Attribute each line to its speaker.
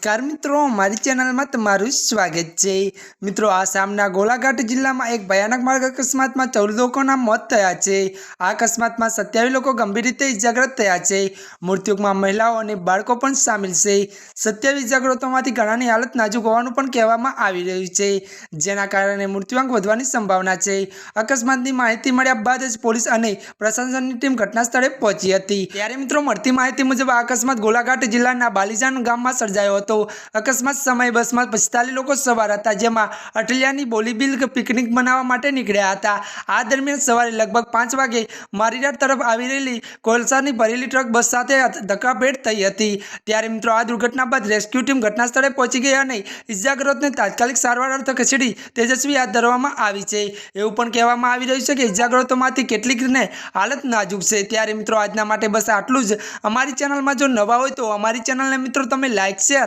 Speaker 1: નમસ્કાર મિત્રો, મારી ચેનલમાં તમારું સ્વાગત છે. મિત્રો આસામના ગોલાઘાટ જિલ્લામાં એક ભયાનક માર્ગ અકસ્માતમાં ચૌદ લોકોના મોત થયા છે. આ અકસ્માતમાં સત્યાવીસ લોકો ગંભીર રીતે ઇજાગ્રસ્ત થયા છે. મૃત્યુમાં મહિલાઓ અને બાળકો પણ સામેલ છે. સત્યાવીસ ઇજાગ્રસ્તોમાંથી ઘણાની હાલત નાજુક હોવાનું પણ કહેવામાં આવી રહ્યું છે. જેના કારણે મૃત્યુઆંક વધવાની સંભાવના છે. અકસ્માતની માહિતી મળ્યા બાદ જ પોલીસ અને પ્રશાસનની ટીમ ઘટના સ્થળે પહોંચી હતી. ત્યારે મિત્રો, મળતી માહિતી મુજબ આ અકસ્માત ગોલાઘાટ જિલ્લાના બાલીજાન ગામમાં સર્જાયો હતો. અકસ્માત સમયે બસમાં પિસ્તાલીસ લોકો સવાર હતા, જેમાં અટલિયાની બોલીબિલ પિકનિક મનાવવા માટે નીકળ્યા હતા. આ દરમિયાન સવારે લગભગ પાંચ વાગે મારીરાટ તરફ આવી રહેલી કોલસાની ભરેલી ટ્રક બસ સાથે ધક્કાભેટ થઈ હતી. ત્યારે મિત્રો, આ દુર્ઘટના બાદ રેસ્ક્યુ ટીમ ઘટનાસ્થળે પહોંચી ગઈ અને ઇજાગ્રસ્તને તાત્કાલિક સારવાર અર્થે ખસેડી તેજસ્વી હાથ ધરવામાં આવી છે. એવું પણ કહેવામાં આવી રહ્યું છે કે ઇજાગ્રસ્તોમાંથી કેટલીકને હાલત નાજુક છે. ત્યારે મિત્રો, આજના માટે બસ આટલું જ. અમારી ચેનલમાં જો નવા હોય તો અમારી ચેનલને મિત્રો, તમે લાઇક શેર